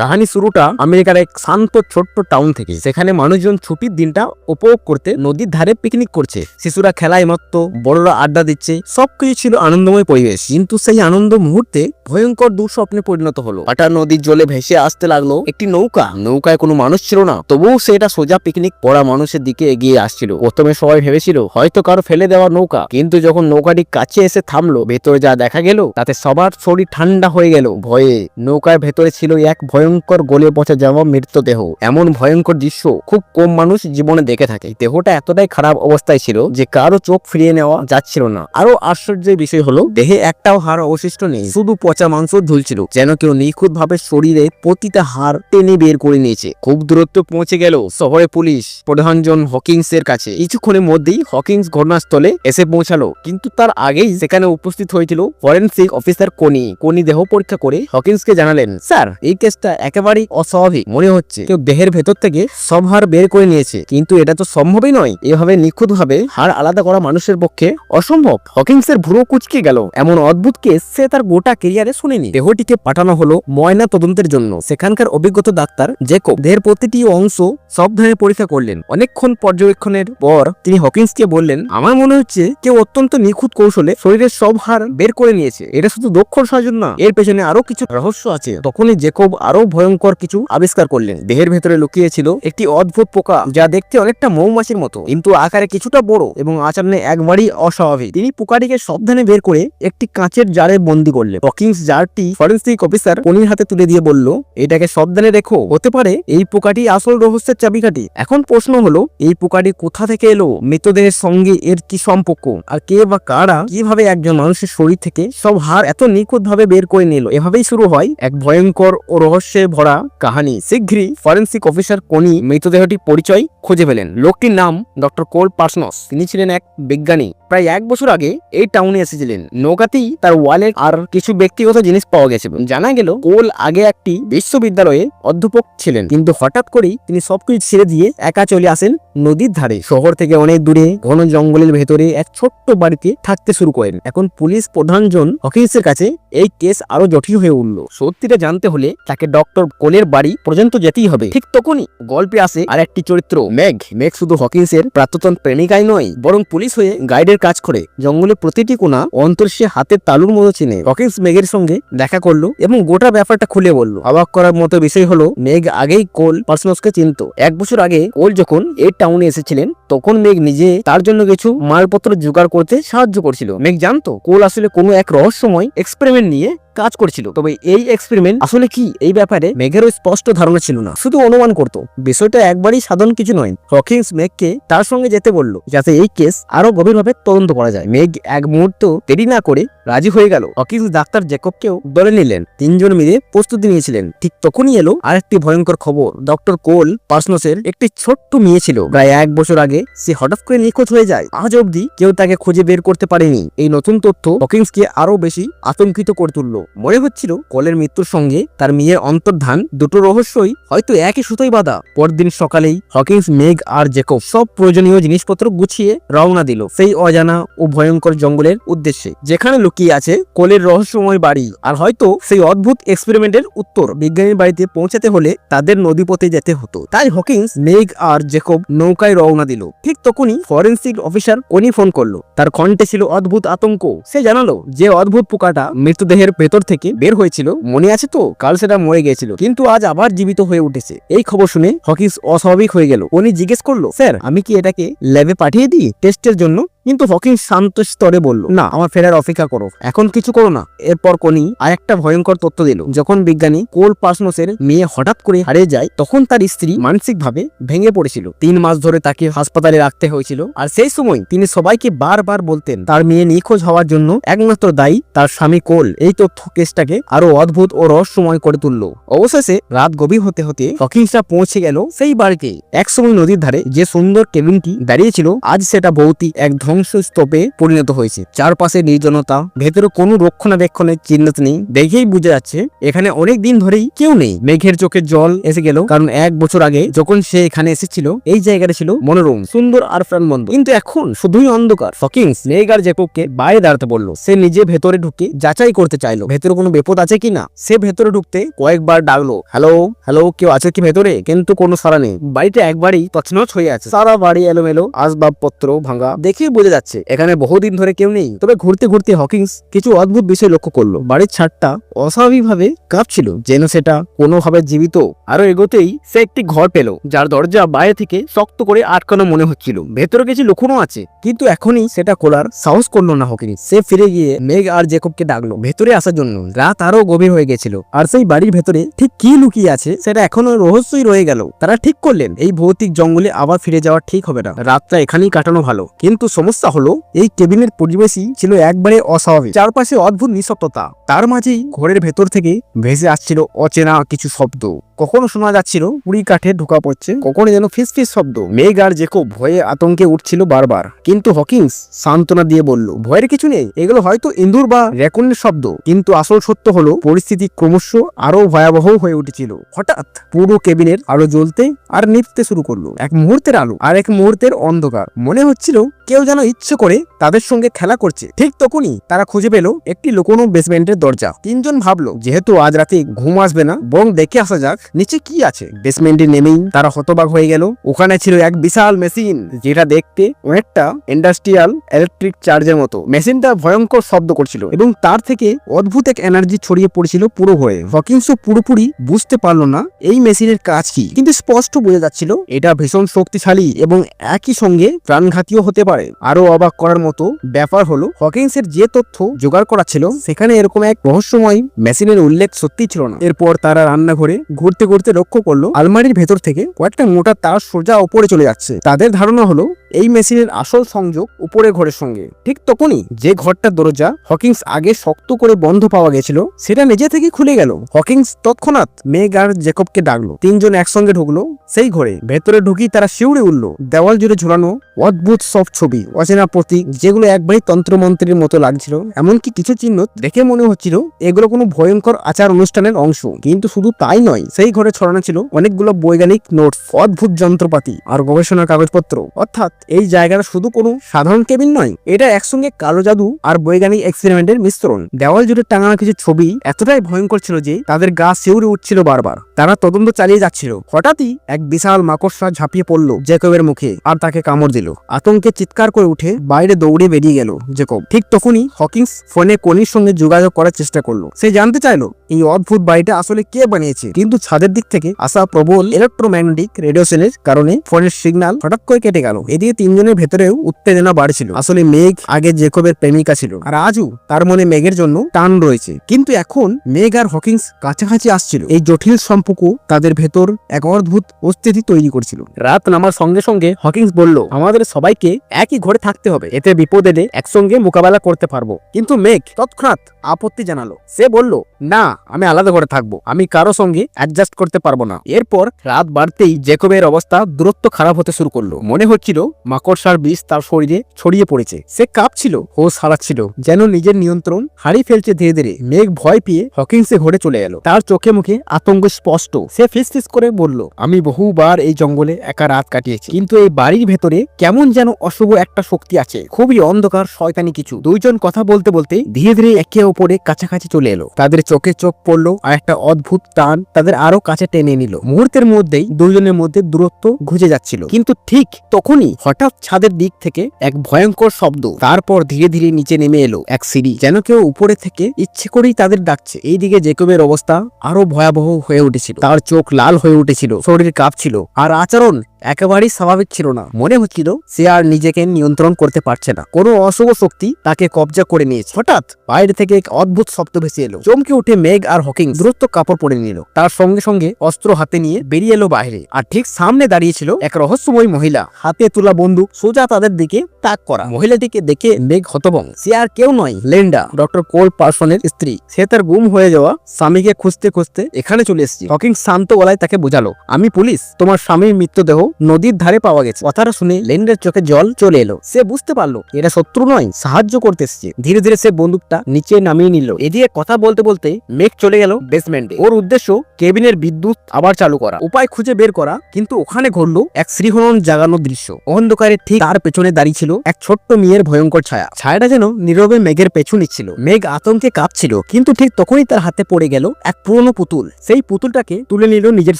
কাহানি শুরুটা আমেরিকার এক শান্ত, ছোট্ট টাউন থেকে সেখানে মানুষজন ছুটির দিনটা উপভোগ করতে নদীর ধারে পিকনিক করছে। শিশুরা খেলায় মত্ত, বড়রা আড্ডা দিচ্ছে, সবকিছু ছিল আনন্দময় পরিবেশ। কিন্তু সেই আনন্দ মুহূর্তে ভয়ঙ্কর দুঃস্বপ্নে পরিণত হলো। হঠাৎ নদীর জলে ভেসে আসতে লাগল একটি নৌকা। নৌকায় কোনো মানুষ ছিল না, তবুও সেটা সোজা পিকনিক পড়া মানুষের দিকে এগিয়ে আসছিল। প্রথমে সবাই ভেবেছিল, হয়তো কারও ফেলে দেওয়া নৌকা। কিন্তু যখন নৌকাটি কাছে এসে থামলো, ভেতরে যা দেখা গেল, তাতে সবার শরীর ঠান্ডা হয়ে গেল ভয়ে। নৌকার ভেতরে ছিল এক ভয়ঙ্কর গলে পচা যাওয়া মৃতদেহ। এমন ভয়ঙ্কর দৃশ্য খুব কম মানুষ জীবনে দেখে থাকে। দেহটা এতটাই খারাপ অবস্থায় ছিল যে কারও চোখ ফিরিয়ে নেওয়া যাচ্ছিল না। আরও আশ্চর্যের বিষয় হলো, দেহে একটাও হাড় অবশিষ্ট নেই, শুধু পচা মাংস ঝুলছিল, যেন কেউ নিখুঁত ভাবে শরীরে প্রতিটা হাড় টেনে বের করে নিয়েছে। খুব দূরত্ব পৌঁছে গেল শহরে পুলিশ, প্রধানজন হকিংস এর কাছে। কিছুক্ষণের মধ্যেই হকিংস ঘটনাস্থলে এসে পৌঁছালো, কিন্তু তার আগেই সেখানে উপস্থিত হয়েছিল ফরেন্সিক অফিসার কোনি। কোনি দেহ পরীক্ষা করে হকিংসকে জানালেন, স্যার, এই কেসটা একেবারেই অস্বাভাবিক। মনে হচ্ছে কেউ দেহের ভেতর থেকে সব হাড় বের করে নিয়েছে। কিন্তু এটা তো সম্ভবই নয়। এভাবে নিখুঁত ভাবে হাড় আলাদা করা মানুষের পক্ষে অসম্ভব। হকিংস এর ভুরো কুচকে গেল। এমন অদ্ভুত কেস সে তার গোটা কেরিয়ারে শুনেনি। দেহটিকে পাঠানো হলো ময়না তদন্তের জন্য। সেখানকার অভিজ্ঞত ডাক্তার জেকব। দেহের প্রতিটি অংশ সব ধরনের পরীক্ষা করলেন। অনেকক্ষণ পর্যবেক্ষণের পর তিনি হকিংসকে বললেন, আমার মনে হচ্ছে কেউ অত্যন্ত নিখুঁত কৌশলে শরীরের সব হাড় বের করে নিয়েছে। এটা শুধু দক্ষ সাজন না, এর পেছনে আরও কিছু রহস্য আছে। তখনই জেকব আরও ভয়ঙ্কর কিছু আবিষ্কার করলেন। দেহের ভেতরে লুকিয়ে ছিল একটি অদ্ভুত পোকা, যা দেখতে অনেকটা মৌমাছির মতো, কিন্তু আকারে কিছুটা বড় এবং আচরণে একবারই অস্বাভাবিক। তিনি পোকাটিকে সাবধানে বের করে একটি কাঁচের জারে বন্দি করলেন। হকিংস জারটি ফরেন্সিক অফিসার কনির হাতে তুলে দিয়ে বলল, এটাকে সাবধানে রেখো। হতে পারে এই পোকাটি আসল রহস্যের চাবিকাঠি। এখন প্রশ্ন হলো, এই পোকাটি কোথা থেকে এলো? মৃতদেহের সঙ্গে এর কি সম্পর্ক? আর কে বা কারা কীভাবে একজন মানুষের শরীর থেকে সব হার এত নিখুঁত ভাবে বের করে নিল? এভাবেই শুরু হয় এক ভয়ঙ্কর ও রহস্যে ভরা কাহানি। শীঘ্রই ফরেন্সিক অফিসার কোনি মৃতদেহটি পরিচয় খুঁজে পেলেন। লোকটির নাম ডক্টর কোল পার্সনস। তিনি ছিলেন এক বিজ্ঞানী। প্রায় এক বছর আগে এই টাউনে এসেছিলেন। নৌকাতেই তার ওয়ালেট আর কিছু ব্যক্তিগত জিনিস পাওয়া গেছে। জানা গেল, কোল আগে একটি বিশ্ববিদ্যালয়ে অধ্যাপক ছিলেন। কিন্তু হঠাৎ করেই তিনি সবকিছু ছেড়ে দিয়ে একা চলে আসেন নদীর ধারে। শহর থেকে অনেক দূরে ঘন জঙ্গলের ভেতরে এক ছোট্ট বাড়িতে থাকতে শুরু করেন। এখন পুলিশ প্রধানজন হকিন্সের কাছে এই কেস আরও জটিল হয়ে উঠল। সত্যিটা জানতে হলে তাকে ডক্টর কোলের বাড়ি পর্যন্ত যেতেই হবে। ঠিক তখনই গল্পে আসে আর একটি চরিত্র। মেঘ মেঘ শুধু হকিন্সের প্রাক্তন প্রেমিকাই নয়, বরং পুলিশ হয়ে গাইডের কাজ করে। জঙ্গলের প্রতিটি কোণা অন্তর সে হাতের তালুর মতো চিনে। হকিন্স মেঘের সঙ্গে দেখা করল এবং গোটা ব্যাপারটা খুলে বলল। অবাক করার মতো বিষয় হলো, মেঘ আগেই কোল পার্সনসকে চিনতো। এক বছর আগে কোল যখন এই টাউনে এসেছিলেন, তখন মেঘ নিজে তার জন্য কিছু মালপত্র জোগাড় করতে সাহায্য করছিল। মেঘ জানতো কোল আসলে কোনো এক রহস্যময় এক্সপেরিমেন্ট নিয়ে কাজ করছিল। তবে এই এক্সপেরিমেন্ট আসলে কি? এই ব্যাপারে মেঘেরও স্পষ্ট ধারণা ছিল না। শুধু অনুমান করত। বিষয়টা একবারই সাধারণ কিছু নয়। হকিংস মেঘকে তার সঙ্গে যেতে বলল, যাতে এই কেস আরও গভীরভাবে তদন্ত করা যায়। মেঘ এক মুহূর্ত দেরি না করে রাজি হয়ে গেল। হকিংস ডাক্তার জেকবকেও দলে নিলেন। তিনজন মিলে প্রস্তুতি নিয়েছিলেন। ঠিক তখনই এলো আরেকটি ভয়ঙ্কর খবর। ডক্টর কোল পার্সনসের একটি ছোট্ট মেয়ে ছিল। প্রায় এক বছর আগে সে হঠাৎ করে নিখোঁজ হয়ে যায়। আজ অবধি কেউ তাকে খুঁজে বের করতে পারেনি। এই নতুন তথ্য হকিংসকে আরও বেশি আতঙ্কিত করে তুলল। মনে হচ্ছিল কলের মৃত্যুর সঙ্গে তার মেয়ের অন্তর্ধান দুটো রহস্যই হয়তো একই সুতোই বাঁধা। পরদিন সকালেই হকিংস মেঘ আর জেকব সব প্রয়োজনীয় জিনিসপত্র গুছিয়ে রওনা দিল সেই অজানা ও ভয়ঙ্কর জঙ্গলের উদ্দেশ্যে। যেখানে লুকিয়ে আছে কোলের রহস্যময় বাড়ি আর হয়তো সেই অদ্ভুত এক্সপেরিমেন্টের উত্তর। বিজ্ঞানীর বাড়িতে পৌঁছাতে হলে তাদের নদীপথে যেতে হতো। তাই হকিংস মেঘ আর জেকব নৌকায় রওনা দিল। ঠিক তখনই ফরেন্সিক অফিসার কোনি ফোন করল। তার কণ্ঠে ছিল অদ্ভুত আতঙ্ক। সে জানালো যে অদ্ভুত পোকাটা মৃতদেহের ভেতর থেকে বের হয়েছিল, মনে আছে তো? কাল সেটা মরে গিয়েছিল। কিন্তু আজ আবার জীবিত হয়ে উঠেছে। এই খবর শুনে হকিস অস্বাভাবিক হয়ে গেল। উনি জিজ্ঞেস করল, স্যার, আমি কি এটাকে ল্যাবে পাঠিয়ে দিই? টেস্টের জন্য? কিন্তু হকিং শান্ত স্তরে বলল, না, আমার ফেরার অপেক্ষা করো। এখন কিছু করো না। এরপর কোনি আরেকটা ভয়ঙ্কর তথ্য দিল। যখন বিজ্ঞানী কোল পার্সনসের মেয়ে হঠাৎ করে হারিয়ে যায়, তখন তার স্ত্রী মানসিকভাবে ভেঙে পড়েছিল। তিন মাস ধরে তাকে হাসপাতালে রাখতে হয়েছিল। আর সেই সময় তিনি সবাইকে বারবার বলতেন, তার মেয়ে নিখোঁজ হওয়ার জন্য একমাত্র দায়ী তার স্বামী কোল। এই তথ্য কেসটাকে আরও অদ্ভুত ও রহস্যময় করে তুলল। অবশেষে রাত গভীর হতে হতে হকিংসরা পৌঁছে গেল সেই বাড়িতে। একসময় নদীর ধারে যে সুন্দর কেবিনটি দাঁড়িয়েছিল, আজ সেটা ভৌতিক এক ধ্বংসস্তূপে পরিণত হয়েছে। চারপাশে নির্জনতা, ভেতরে কোনো রক্ষণাবেক্ষণের চিহ্ন নেই দেখেই বোঝা যাচ্ছে এখানে অনেক দিন ধরেই কেউ নেই। মেঘের চোখে জল এসে গেল, কারণ এক বছর আগে যখন সে এখানে এসেছিল, এই জায়গাটা ছিল মনোরম, সুন্দর আর প্রাণবন্ধ কিন্তু এখন শুধুই অন্ধকার। ফকিংস আর জেকবকে বাইরে দাঁড়াতে বলল, সে নিজে ভেতরে ঢুকে যাচাই করতে চাইলো। ভেতরে কোনো বিপদ আছে কিনা সে ভেতরে ঢুকতে কয়েকবার ডাকলো, হ্যালো হ্যালো, কেউ আছে কি ভেতরে? কিন্তু কোনো সারা নেই। বাড়িটা একবারই তছনছ হয়ে আছে। সারা বাড়ি এলোমেলো, আসবাবপত্র ভাঙা। দেখেই বোঝা যাচ্ছে, এখানে বহুদিন ধরে কেউ নেই। তবে ঘুরতে ঘুরতে হকিংস কিছু অদ্ভুত বিষয় লক্ষ্য করল। বাড়ির ছাদটা অস্বাভাবিকভাবে কাঁপছিল, যেন সেটা কোনোভাবে জীবিত। আরও এগোতেই সে একটি ঘর পেল, যার দরজা বাইরে থেকে শক্ত করে আটকানো মনে হচ্ছিল। ভেতরে কিছু লুকোনো আছে, কিন্তু এখনই সেটা খোলার সাহস করল না হকিংস সে ফিরে গিয়ে মেঘ আর জেকবকে ডাকলো, ভেতরে আসার জন্য। রাত আরও গভীর হয়ে গেছিল, আর সেই বাড়ির ভেতরে ঠিক কি লুকিয়ে আছে সেটা এখনও রহস্যই রয়ে গেল। তারা ঠিক করলেন, এই ভৌতিক জঙ্গলে আবার ফিরে যাওয়া ঠিক হবে না। রাতটা এখানেই কাটানো ভালো, কিন্তু সমস্যা হলো, এই কেবিনের পরিবেশই ছিল একবারে অস্বাভাবিক। চারপাশে অদ্ভুত নিঃশব্দতা তার মাঝেই ঘরের ভেতর থেকে ভেসে আসছিল অচেনা কিছু শব্দ। কখনো শোনা যাচ্ছিল পুরি কাঠে ঢোকা পড়ছে। কখনো যেন ফিস ফিস শব্দ। মেঘ আর জেকো ভয়ে আতঙ্কে উঠছিল বারবার। কিন্তু হকিংস সান্ত্বনা দিয়ে বলল, ভয়ের কিছু নেই। এগুলো হয়তো ইন্দুর বা রেকনের শব্দ। কিন্তু আসল সত্য হলো, পরিস্থিতি ক্রমশ আরও ভয়াবহ হয়ে উঠেছিল। হঠাৎ পুরো কেবিনের আলো জ্বলতে আর নিভতে শুরু করল। এক মুহূর্তের আলো আর এক মুহূর্তের অন্ধকার। মনে হচ্ছিল কেউ যেন ইচ্ছে করে তাদের সঙ্গে খেলা করছে। ঠিক তখনই তারা খুঁজে পেল একটি লুকোনো বেসমেন্টের দরজা। তিনজন ভাবলো, যেহেতু আজ রাতে ঘুম আসবে না, বরং দেখে আসা যাক, নিচে কি আছে? বেসমেন্টে নেমেই তারা হতবাক হয়ে গেল। ওখানে ছিল এক বিশাল মেশিন, যেটা দেখতে অনেকটা ইন্ডাস্ট্রিয়াল ইলেকট্রিক চার্জের মতো। মেশিনটা ভয়ঙ্কর শব্দ করছিল এবং তার থেকে অদ্ভুত এক এনার্জি ছড়িয়ে পড়ছিল পুরো হয়ে। হকিংসও পুরোপুরি বুঝতে পারল না, এই মেশিনের কাজ কি। কিন্তু স্পষ্ট বোঝা যাচ্ছিল, এটা ভীষণ শক্তিশালী এবং একই সঙ্গে প্রাণঘাতীয় হতে পারে। আরও অবাক করার মতো ব্যাপার হলো, হকিংসের যে তথ্য জোগাড় করা ছিল, সেখানে এরকম এক রহস্যময় মেশিনের উল্লেখ সত্যি ছিল না। এরপর তারা রান্নাঘরে ঘুরতে ঘুরতে লক্ষ্য করল, আলমারির ভেতর থেকে কয়েকটা মোটা তার সোজা ওপরে চলে যাচ্ছে। তাদের ধারণা হলো এই মেশিনের আসল সংযোগ উপরে ঘরের সঙ্গে। ঠিক তখনই যে ঘরটার দরজা হকিংস আগে শক্ত করে বন্ধ পাওয়া গেছিল, সেটা নিজে থেকে খুলে গেল। হকিংস তৎক্ষণাৎ মেঘ আর জেকবকে ডাকলো। তিনজন একসঙ্গে ঢুকলো সেই ঘরে। ভেতরে ঢুকি তারা শিউড়ে উঠল। দেওয়াল জুড়ে ঝুলানো অদ্ভুত সব ছবি, অচেনা প্রতীক, যেগুলো একবারই তন্ত্রমন্ত্রের মতো লাগছিল। এমনকি কিছু চিহ্ন দেখে মনে হচ্ছিল এগুলো কোনো ভয়ঙ্কর আচার অনুষ্ঠানের অংশ। কিন্তু শুধু তাই নয়, সেই ঘরে ছড়ানো ছিল অনেকগুলো বৈজ্ঞানিক নোটস অদ্ভুত যন্ত্রপাতি আর গবেষণার কাগজপত্র। অর্থাৎ এই জায়গাটা শুধু কোনো সাধারণ কেবিন নয়, এটা একসঙ্গে কালো জাদু আর বৈজ্ঞানিক এক্সপেরিমেন্টের মিশ্রণ। দেওয়াল জুড়ে টাঙানো কিছু ছবি এতটাই ভয়ঙ্কর ছিল যে তাদের গা শিউরে উঠছিল বারবার। তারা তদন্ত চালিয়ে যাচ্ছিল। হঠাৎই এক বিশাল মাকড়সা ঝাঁপিয়ে পড়ল জেকবের মুখে আর তাকে কামড় দিল। আতঙ্কে চিৎকার করে উঠে বাইরে দৌড়ে বেরিয়ে গেল জেকব। ঠিক তখনই হকিংস ফোনে কনির সঙ্গে যোগাযোগ করার চেষ্টা করল। সে জানতে চাইলো, এই অদ্ভুত বাড়িটা আসলে কে বানিয়েছে? কিন্তু ছাদের দিক থেকে আসা প্রবল ইলেকট্রোম্যাগনেটিক রেডিয়েশনের কারণে ফোনের সিগন্যাল হঠাৎ করে কেটে গেল। এদিকে তিনজনের ভেতরেও উত্তেজনা বাড়ছিল। আসলে মেঘ আগে জেকবের প্রেমিকা ছিল আর আজও তার মনে মেঘের জন্য টান রয়েছে। কিন্তু এখন মেঘ আর হকিংস কাছাকাছি আসছিল। এই জটিল সম্পর্ক তাদের ভেতর এক অদ্ভুত অস্থিতি তৈরি করছিল। রাত নামার সঙ্গে সঙ্গে হকিংস বলল, আমাদের সবাইকে একই ঘরে থাকতে হবে। এতে বিপদ এলে একসঙ্গে মোকাবেলা করতে পারব। কিন্তু মেঘ তৎক্ষণাৎ আপত্তি জানালো। সে বলল, না, আমি আলাদা ঘরে থাকব। আমি কারও সঙ্গে অ্যাডজাস্ট করতে পারব না। এরপর রাত বাড়তেই জেকবের অবস্থা দূরত্ব খারাপ হতে শুরু করল। মনে হচ্ছিল মাকড়সার বিষ তার শরীরে ছড়িয়ে পড়েছে। সে কাঁপছিল হোশ হারাচ্ছিল যেন নিজের নিয়ন্ত্রণ হারিয়ে ফেলছে ধীরে ধীরে। মেঘ ভয় পেয়ে হকিংসে ঘরে চলে এলো। তার চোখে মুখে আতঙ্ক স্পষ্ট। সে ফিস ফিস করে বলল, আমি বহুবার এই জঙ্গলে একা রাত কাটিয়েছি। কিন্তু এই বাড়ির ভেতরে কেমন যেন অশুভ একটা শক্তি আছে। খুবই অন্ধকার, শয়তানি কিছু। দুইজন কথা বলতে বলতে ধীরে ধীরে একে অপরে কাছাকাছি চলে এলো। তাদের চোখে চোখ পড়ল আর একটা অদ্ভুত টান তাদের আরও কাছে টেনে নিল। মুহূর্তের মধ্যেই দুজনের মধ্যে দূরত্ব ঘুচে যাচ্ছিল। কিন্তু ঠিক তখনই হঠাৎ ছাদের দিক থেকে এক ভয়ঙ্কর শব্দ। তারপর ধীরে ধীরে নিচে নেমে এলো এক সিঁড়ি, যেন কেউ উপরে থেকে ইচ্ছে করেই তাদের ডাকছে। এইদিকে জেকবের অবস্থা আরও ভয়াবহ হয়ে উঠেছিল। তার চোখ লাল হয়ে উঠেছিল, শরীর কাঁপছিল, আর আচরণ একেবারেই স্বাভাবিক ছিল না। মনে হচ্ছিল সে আর নিজেকে নিয়ন্ত্রণ করতে পারছে না। কোনো অশুভ শক্তি তাকে কবজা করে নিয়েছে। হঠাৎ বাইরে থেকে এক অদ্ভুত শব্দ ভেসে এলো। চমকে উঠে মেঘ আর হকিং দ্রুত কাপড় পরে নিল। তার সঙ্গে সঙ্গে অস্ত্র হাতে নিয়ে বেরিয়ে এলো বাইরে। আর ঠিক সামনে দাঁড়িয়েছিল এক রহস্যময় মহিলা। হাতে তোলা বন্দুক সোজা তাদের দিকে তাক করা। মহিলাটিকে দেখে মেঘ হতভং সে আর কেউ নয়, লেন্ডা। ডক্টর কোল পার্সনের স্ত্রী। সে তার গুম হয়ে যাওয়া স্বামীকে খুঁজতে খুঁজতে এখানে চলে এসেছে। হকিং শান্ত গলায় তাকে বোঝালো, আমি পুলিশ। তোমার স্বামীর মৃতদেহ নদীর ধারে পাওয়া গেছে। কথাটা শুনে লেন্ডের চোখে জল চলে এলো। সে বুঝতে পারল, এটা শত্রু নয়, সাহায্য করতে এসেছে। ধীরে ধীরে সে বন্দুকটা নিচে নামিয়ে নিল। এদিকে কথা বলতে বলতে মেঘ চলে গেল বেসমেন্টে। ওর উদ্দেশ্য কেবিনের বিদ্যুৎ আবার চালু করা। উপায় খুঁজে বের করা, কিন্তু ওখানে ঘটলো এক শ্রীহরণ জাগানো দৃশ্য। অন্ধকারে ঠিক তার পেছনে দাঁড়িয়ে ছিল এক ছোট্ট মেয়ের ভয়ঙ্কর ছায়া। ছায়াটা যেন নীরবে মেঘের পেছু নিচ্ছিল মেঘ আতঙ্কে কাঁপছিল, কিন্তু ঠিক তখনই তার হাতে পড়ে গেল এক পুরনো পুতুল। সেই পুতুলটাকে তুলে নিল নিজের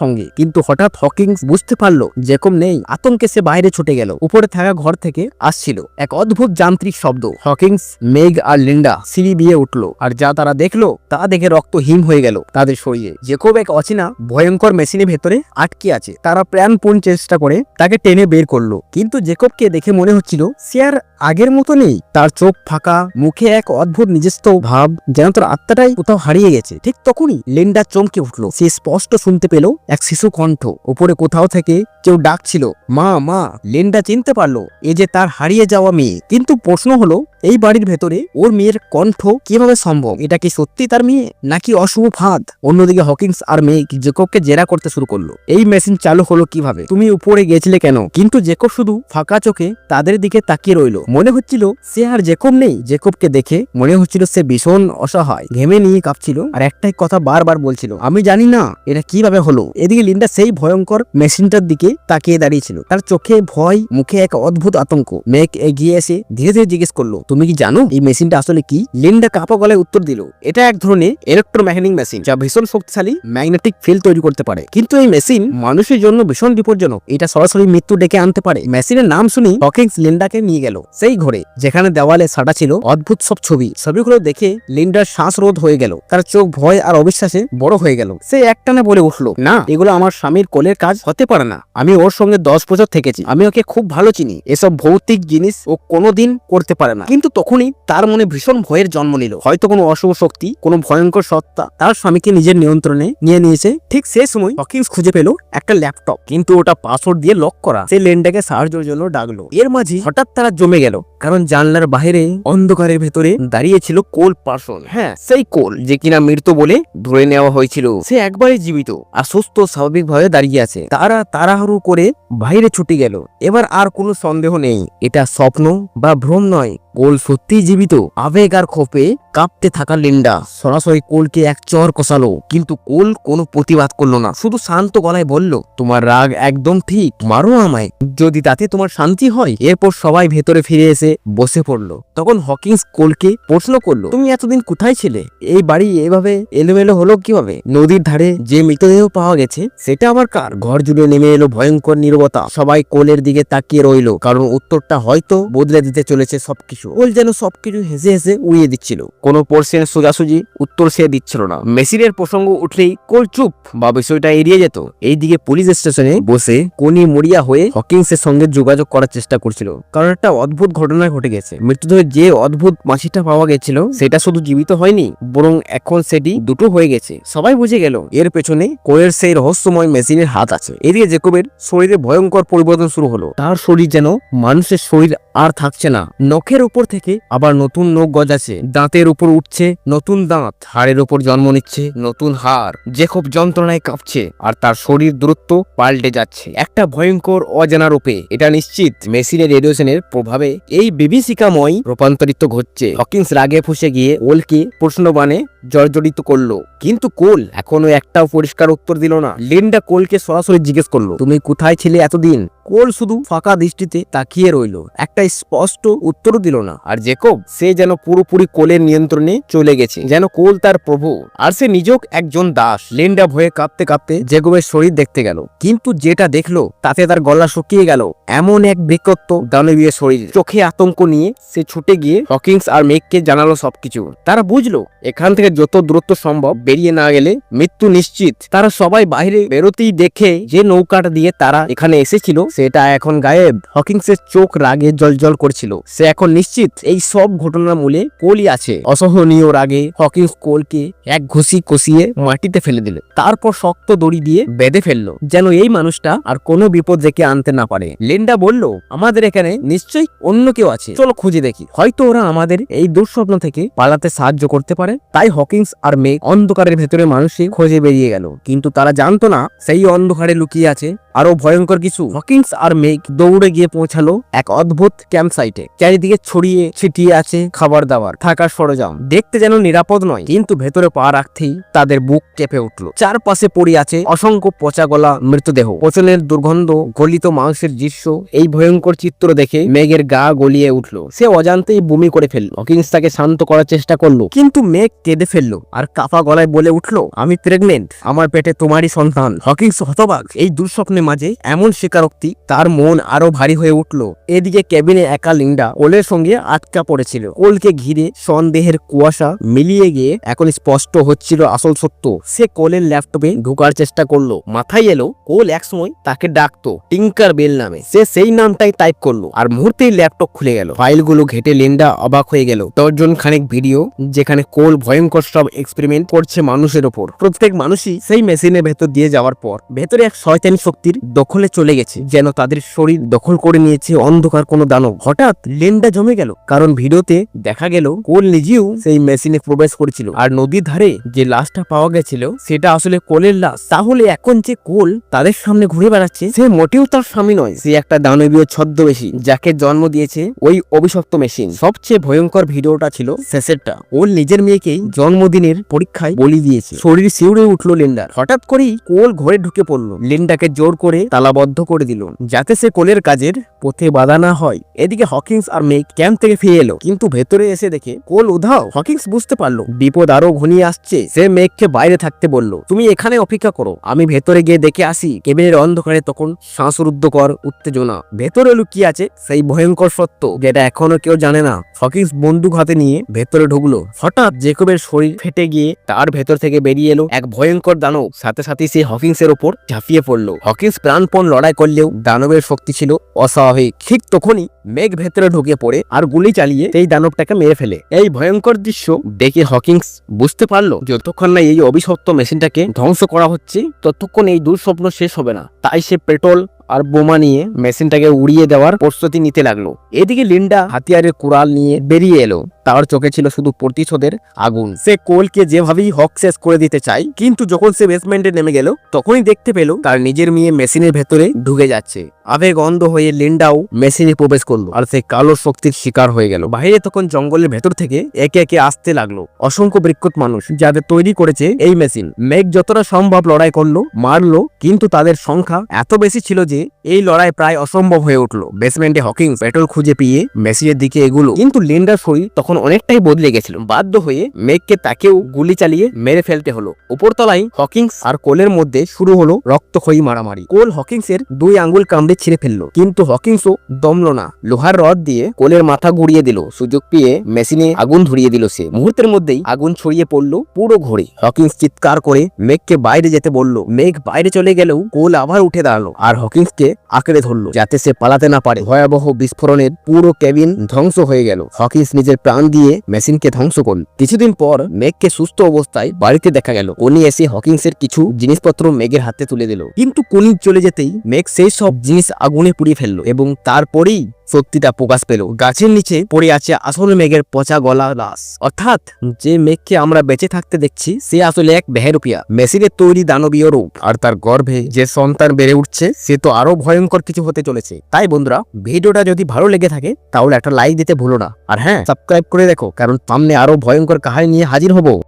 সঙ্গে। কিন্তু হঠাৎ হকিংস বুঝতে পারল যেরকম নেই। আতঙ্কে সে বাইরে ছুটে গেল। উপরে থাকা ঘর থেকে আসছিল। এক অদ্ভুত যান্ত্রিক শব্দ। হকিংস, মেঘ আর লিন্ডা সিঁড়ি দিয়ে উঠল। আর যা তারা দেখল, তা দেখে রক্ত হিম হয়ে গেল তাদের শরীরে। জেকব এক অচেনা, ভয়ঙ্কর মেশিনের ভেতরে আটকে আছে। তারা প্রাণপণ চেষ্টা করে তাকে টেনে বের করল। কিন্তু জেকবকে দেখে মনে হচ্ছিল, সে আর আগের মতো নেই। তার চোখ ফাঁকা, মুখে এক অদ্ভুত নিজস্ব ভাব, যেন তার আত্মাটাই কোথাও হারিয়ে গেছে। ঠিক তখনই লিন্ডা চমকে উঠল। সে স্পষ্ট শুনতে পেল এক শিশু কণ্ঠ উপরে কোথাও থেকে কেউ ডাকছিল, মা মা। লিন্ডা চিনতে পারল, এ যে তার হারিয়ে যাওয়া মেয়ে। কিন্তু প্রশ্ন হলো, এই বাড়ির ভেতরে ওর মেয়ের কণ্ঠ কীভাবে সম্ভব? এটা কি সত্যি তার মেয়ে, নাকি অশুভ ফাঁদ? অন্যদিকে হকিংস আর মেয়ে জেকবকে জেরা করতে শুরু করল, এই মেশিন চালু হলো কীভাবে? তুমি উপরে গেছিলে কেন? কিন্তু জেকব শুধু ফাঁকা চোখে তাদের দিকে তাকিয়ে রইল, মনে হচ্ছিল সে আর জেকব নেই। জেকবকে দেখে মনে হচ্ছিল সে ভীষণ অসহায়, ঘেমে নিয়ে কাঁপছিল আর একটাই কথা বারবার বলছিল, আমি জানি না এটা কীভাবে হলো। এদিকে লিন্ডা সেই ভয়ঙ্কর মেশিনটার দিকে তাকিয়ে দাঁড়িয়েছিল। তার চোখে ভয়, মুখে এক অদ্ভুত আতঙ্ক। মেঘ এগিয়ে এসে ধীরে ধীরে জিজ্ঞেস করল, তুমি কি জানো এই মেশিনটা আসলে কি? লিন্ডা কাপা গলায় উত্তর দিল, এটা এক ধরনের ইলেকট্রোম্যাগনেটিক মেশিন যা ভীষণ শক্তিশালী ম্যাগনেটিক ফিল্ড তৈরি করতে পারে। কিন্তু এই মেশিন মানুষের জন্য ভীষণ বিপজ্জনক। এটা সরাসরি মৃত্যু ডেকে আনতে পারে। মেশিনের নাম শুনি হকিংস লিন্ডাকে নিয়ে গেল সেই ঘরে, যেখানে দেওয়ালে সাটা ছিল অদ্ভুত সব ছবি। ছবিগুলো দেখে লিন্ডার শ্বাসরোধ হয়ে গেল। তার চোখ ভয় আর অবিশ্বাসে বড় হয়ে গেল। সে একটানে বলে উঠল, না, এগুলো আমার স্বামীর কোলের কাজ হতে পারে না। আমি ওর সঙ্গে দশ বছর থেকেছি। আমি ওকে খুব ভালো চিনি। এসব ভৌতিক জিনিস ও কোনোদিন করতে পারে না। কিন্তু তখনই তার মনে ভীষণ ভয়ের জন্ম নিল। হয়তো কোনো অশুভ শক্তি, কোনো ভয়ঙ্কর সত্তা তার স্বামীকে নিজের নিয়ন্ত্রণে নিয়ে নিয়েছে। ঠিক সেই সময় হকিংস খুঁজে পেল একটা ল্যাপটপ। কিন্তু ওটা পাসওয়ার্ড দিয়ে লক করা। সে লেন্ডাকে সাহায্যের জন্য ডাকলো। এর মাঝে হঠাৎ তারা জমে গেল। কারণ জানলার বাইরে অন্ধকারের ভেতরে দাঁড়িয়ে ছিল কোল পার্সন। হ্যাঁ সেই কোল যে কিনা মৃত বলে ধরে নেওয়া হয়েছিল। সে একবারই জীবিত আর সুস্থ স্বাভাবিকভাবে দাঁড়িয়ে আছে। তারা তাড়াহুড়ো করে বাইরে ছুটে গেল। এবার আর কোনো সন্দেহ নেই। এটা স্বপ্ন বা ভ্রম নয়। কোল সত্যিই জীবিত। আবেগ আর ক্ষোভে কাঁপতে থাকা লিন্ডা। সরাসরি কোলকে এক চর কষালো, কিন্তু কোল কোনো প্রতিবাদ করল না। শুধু শান্ত গলায় বলল, তোমার রাগ একদম ঠিক, মারো আমায়। যদি তাতে তোমার শান্তি হয়, এরপর সবাই ভেতরে ফিরে এসে বসে পড়ল। তখন হকিংস কোলকে প্রশ্ন করল, তুমি এতদিন কোথায় ছিলে? এই বাড়ি এভাবে এলোমেলো হলো কীভাবে? নদীর ধারে যে মৃতদেহ পাওয়া গেছে, সেটা আবার কার? ঘর জুড়ে নেমে এলো ভয়ঙ্কর নীরবতা। সবাই কোলের দিকে তাকিয়ে রইল, কারণ উত্তরটা হয়তো বদলে দিতে চলেছে সবকিছু। কোল যেন সবকিছু হেসে হেসে উড়িয়ে দিচ্ছিল। কোনো পোর্শনের সোজাসুজি উত্তর সে দিচ্ছিল না। মেশিনের প্রসঙ্গ উঠলেই কোল চুপ বা বিষয়টা এড়িয়ে যেত। এইদিকে পুলিশ স্টেশনে বসে কোনি মরিয়া হয়ে হকিংসের সঙ্গে যোগাযোগ করার চেষ্টা করছিল। কারণ একটা অদ্ভুত ঘটনা ঘটে গেছে। মৃতদেহের যে অদ্ভুত মাছিটা পাওয়া গেছিল, সেটা শুধু জীবিত হয়নি, বরং এখন সেটি দুটো হয়ে গেছে। সবাই বুঝে গেল, এর পেছনে কোয়ের সেই রহস্যময় মেশিনের হাত আছে। এদিকে জেকবের শরীরে ভয়ঙ্কর পরিবর্তন শুরু হলো। তার শরীর যেন মানুষের শরীর আর থাকছে না। নখের উপর থেকে আবার নতুন নখ গজাচ্ছে। দাঁতের উপর উঠছে নতুন দাঁত। হাড়ের উপর জন্ম নিচ্ছে নতুন হাড়। যে খুব যন্ত্রণায় কাঁপছে আর তার শরীর দ্রুত পাল্টে যাচ্ছে। একটা ভয়ঙ্কর অজানা রূপে এটা নিশ্চিত মেশিনের রেডিয়েশনের প্রভাবে এই বিভীষিকাময় রূপান্তরিত ঘটছে। হকিংস রাগে ফুসে গিয়ে ওলকে প্রশ্নবাণে জর্জরিত করল, কিন্তু কোল এখনও একটাও পরিষ্কার উত্তর দিল না। লিন্ডা কোলকে সরাসরি জিজ্ঞেস করল, তুমি কোথায় ছিলে এতদিন? কোল শুধু ফাঁকা দৃষ্টিতে তাকিয়ে রইল। একটা স্পষ্ট উত্তরও দিল না। আর জেকব, সে যেন পুরোপুরি কোলের নিয়ন্ত্রণে চলে গেছে, যেন কোল তার প্রভু। আর সে নিজক একজন দাস। লিন্ডা ভয়ে কাঁপতে কাঁপতে জেকবের শরীর দেখতে গেল। কিন্তু যেটা দেখল, তাতে তার গলা শুকিয়ে গেল। এমন এক বৃক্ষত্ব দানবীয় শরীর। চোখে আতঙ্ক নিয়ে সে ছুটে গিয়ে হকিংস আর মেঘকে জানালো সবকিছু। তারা বুঝলো, এখান থেকে যত দ্রুত সম্ভব বেরিয়ে না গেলে মৃত্যু নিশ্চিত। তারা সবাই বাইরে বেরোতেই দেখে যে নৌকাটা দিয়ে তারা এখানে এসেছিল সেটা এখন গায়েব। হকিংসের চোখ রাগে জলজল করছিল। সে এখন নিশ্চিত এই সব ঘটনার মূলে কোলই আছে। অসহনীয় রাগে হকিংস কোলকে এক ঘুষি কষিয়ে মাটিতে ফেলে দিল। তারপর শক্ত দড়ি দিয়ে বেঁধে ফেলল, যেন এই মানুষটা আর কোনো বিপদ ডেকে আনতে না পারে। লিন্ডা বলল, আমাদের এখানে নিশ্চয়ই অন্য কেউ আছে। চলো খুঁজে দেখি। হয়তো ওরা আমাদের এই দুঃস্বপ্ন থেকে পালাতে সাহায্য করতে পারে। তাই হকিংস আর মেঘ অন্ধকারের ভেতরে মানুষই খোঁজে বেরিয়ে গেল। কিন্তু তারা জানতো না, সেই অন্ধকারে লুকিয়ে আছে আরও ভয়ঙ্কর কিছু। হকিন্স আর মেঘ দৌড়ে গিয়ে পৌঁছালো এক অদ্ভুত ক্যাম্প সাইটে চারিদিকে ছড়িয়ে ছিটিয়ে আছে খাবার দাবার থাকার সরঞ্জাম। দেখতে যেন নিরাপদ নয়, কিন্তু ভেতরে পা রাখতেই তাদের বুক কেঁপে উঠল। চারপাশে পড়ে আছে অসংখ্য পচা গলা মৃতদেহ। পচনের দুর্গন্ধ, গলিত মাংসের দৃশ্য, এই ভয়ঙ্কর চিত্র দেখে মেঘের গা গলিয়ে উঠল। সে অজান্তেই বমি করে ফেলল। হকিন্স তাকে শান্ত করার চেষ্টা করল। কিন্তু মেঘ কেঁদে ফেলল আর কাফা গলায় বলে উঠল, আমি প্রেগনেন্ট আমার পেটে তোমারই সন্তান। হকিংস হতবাক। এই দুঃস্বপ্নের মাঝে এমন স্বীকারোক্তি তার মন আরও ভারী হয়ে উঠল। এদিকে কেবিনে একা লিন্ডা কোলের সঙ্গে আটকা পড়েছিল। কোলকে ঘিরে সন্দেহের কুয়াশা মিলিয়ে গিয়ে এখন স্পষ্ট হচ্ছিল আসল সত্য। সে কোলের ল্যাপটপে ঢোকার চেষ্টা করল। মাথায় এলো, কোল একসময় তাকে ডাকতো টিঙ্কার বেল নামে। সে সেই নামটাই টাইপ করল আর মুহূর্তেই ল্যাপটপ খুলে গেল। ফাইলগুলো ঘেটে লিন্ডা অবাক হয়ে গেল। দশজন খানিক ভিডিও, যেখানে কোল ভয়ঙ্কর সব এক্সপেরিমেন্ট করছে মানুষের ওপর। প্রত্যেক মানুষই সেই মেশিনের ভেতর দিয়ে যাওয়ার পর, ভেতরে এক শয়তানি শক্তির দখলে চলে গেছে, যেন তাদের শরীর দখল করে নিয়েছে, অন্ধকার কোনো দানব। হঠাৎ লেনটা জমে গেল, কারণ ভিডিওতে দেখা গেল, কোল নিজেও সেই মেশিনে প্রবেশ করেছিল। আর নদীর ধারে যে লাশটা পাওয়া গেছিল, সেটা আসলে কোলের লাশ। তাহলে এখন যে কোল তাদের সামনে ঘুরে বেড়াচ্ছে, সে মোটেও তার স্বামী নয়। সে একটা দানবীয় ছদ্মবেশী, যাকে জন্ম দিয়েছে ওই অভিশপ্ত মেশিন। সবচেয়ে ভয়ঙ্কর ভিডিওটা ছিল শেষেরটা। ওর নিজের মেয়েকেই জন্মদিনের পরীক্ষায় বলি দিয়েছে। শরীর শিউরে উঠল লেন্ডার হঠাৎ করেই কোল ঘরে ঢুকে পড়ল। লেন্ডাকে জোর করে তালাবদ্ধ করে দিল। যাতে সে কোলের কাজের পথে বাধা না হয়। এদিকে হকিংস আর মেঘ ক্যাম্প থেকে ফিরে এলো, কিন্তু ভেতরে এসে দেখে কোল উধাও হকিংস বুঝতে পারল, বিপদ আরও ঘনিয়ে আসছে। সে মেঘকে বাইরে থাকতে বলল, তুমি এখানে অপেক্ষা করো, আমি ভেতরে গিয়ে দেখে আসি। কেবিনের অন্ধকারে তখন শ্বাসরুদ্ধকর উত্তেজনা। ভেতরে লুকিয়ে আছে সেই ভয়ঙ্কর সত্য, যেটা এখনও কেউ জানে না। হকিংস বন্দুক হাতে নিয়ে ভেতরে ঢুকলো। হঠাৎ জেকবের শরীর ফেটে গিয়ে তার ভেতর থেকে বেরিয়ে এলো এক ভয়ঙ্কর দানব। সাথে সাথে সে হকিংসের ওপর ঝাঁপিয়ে পড়ল। হকিংস প্রাণপণ লড়াই করলেও দানবের শক্তি ছিল অস্বাভাবিক। ঠিক তখনই মেঘ ভেতরে ঢুকে পড়ে আর গুলি চালিয়ে সেই দানবটাকে মেরে ফেলে। এই ভয়ঙ্কর দৃশ্য দেখে হকিংস বুঝতে পারল, যতক্ষণ না এই অভিশপ্ত মেশিনটাকে ধ্বংস করা হচ্ছে, ততক্ষণ এই দুঃস্বপ্ন শেষ হবে না। তাই সে পেট্রোল আর বোমা নিয়ে মেশিনটাকে উড়িয়ে দেওয়ার প্রস্তুতি নিতে লাগল। এদিকে লিন্ডা হাতিয়ারের কুড়াল নিয়ে বেরিয়ে এলো। তার চোখে ছিল শুধু প্রতিশোধের আগুন। সে কোলকে যেভাবেই হক শেষ করে দিতে চায়, কিন্তু যখন সে বেসমেন্টে নেমে গেল, তখনই দেখতে পেল তার নিজের মেয়ে মেশিনের ভেতরে ঢুকে যাচ্ছে। আবেগ অন্ধ হয়ে লিন্ডাও মেশিনে প্রবেশ করল আর সে কালো শক্তির শিকার হয়ে গেল। বাইরে তখন জঙ্গলের ভেতর থেকে একে একে আসতে লাগল। অসংখ্য বৃক্ষত মানুষ যাদের তৈরি করেছে এই মেশিন মেঘ যতটা সম্ভব লড়াই করল, মারলো, কিন্তু তাদের সংখ্যা এত বেশি ছিল যে এই লড়াই প্রায় অসম্ভব হয়ে উঠল। বেসমেন্টে হকিং পেট্রোল খুঁজে পেয়ে মেশিনের দিকে এগুলো। কিন্তু লিন্ডার শরীর তখন অনেকটাই বদলে গেছিল। বাধ্য হয়ে মেঘকে তাকেও গুলি চালিয়ে মেরে ফেলতে হলো। উপরতলায় হকিংস আর কোলের মধ্যে শুরু হলো রক্তক্ষয়ী মারামারি। কোল হকিংসের দুই আঙ্গুল কামড়ে ছিঁড়ে ফেলল, কিন্তু হকিংসও দমলো না। লোহার রড দিয়ে কোলের মাথা গুড়িয়ে দিল। সুযোগ পেয়ে মেশিনে আগুন ধরিয়ে দিল সে। মুহূর্তের মধ্যেই আগুন ছড়িয়ে পড়ল পুরো ঘরে। হকিংস চিৎকার করে মেঘকে বাইরে যেতে বলল। মেঘ বাইরে চলে গেলেও কোল আবার উঠে দাঁড়াল আর হকিংসকে আঁকড়ে ধরলো, যাতে সে পালাতে না পারে। ভয়াবহ বিস্ফোরণের পুরো কেবিন ধ্বংস হয়ে গেল। হকিংস নিজের প্রাণ দিয়ে মেশিনকে ধ্বংস করল। কিছুদিন পর মেঘকে সুস্থ অবস্থায় বাড়িতে দেখা গেল। উনি এসে হকিংসের কিছু জিনিসপত্র মেঘের হাতে তুলে দিল। কিন্তু কুনি চলে যেতেই মেঘ সেই সব জিনিস আগুনে পুড়িয়ে ফেলল এবং তারপরেই সত্যিটা প্রকাশ পেল। গাছের নিচে পড়ে আছে আসল মেঘের পচা গলা লাশ। অর্থাৎ যে মেঘকে আমরা বেঁচে থাকতে দেখছি, সে আসলে এক বেহেরুপিয়া মেশিনের তৈরি দানবীয় রূপ। আর তার গর্ভে যে সন্তান বেড়ে উঠছে, সে তো আরও ভয়ঙ্কর কিছু হতে চলেছে। তাই বন্ধুরা, ভিডিওটা যদি ভালো লেগে থাকে, তাহলে একটা লাইক দিতে ভুলো না। আর হ্যাঁ সাবস্ক্রাইব করে দেখো, কারণ সামনে আরও ভয়ঙ্কর কাহিনী নিয়ে হাজির হব।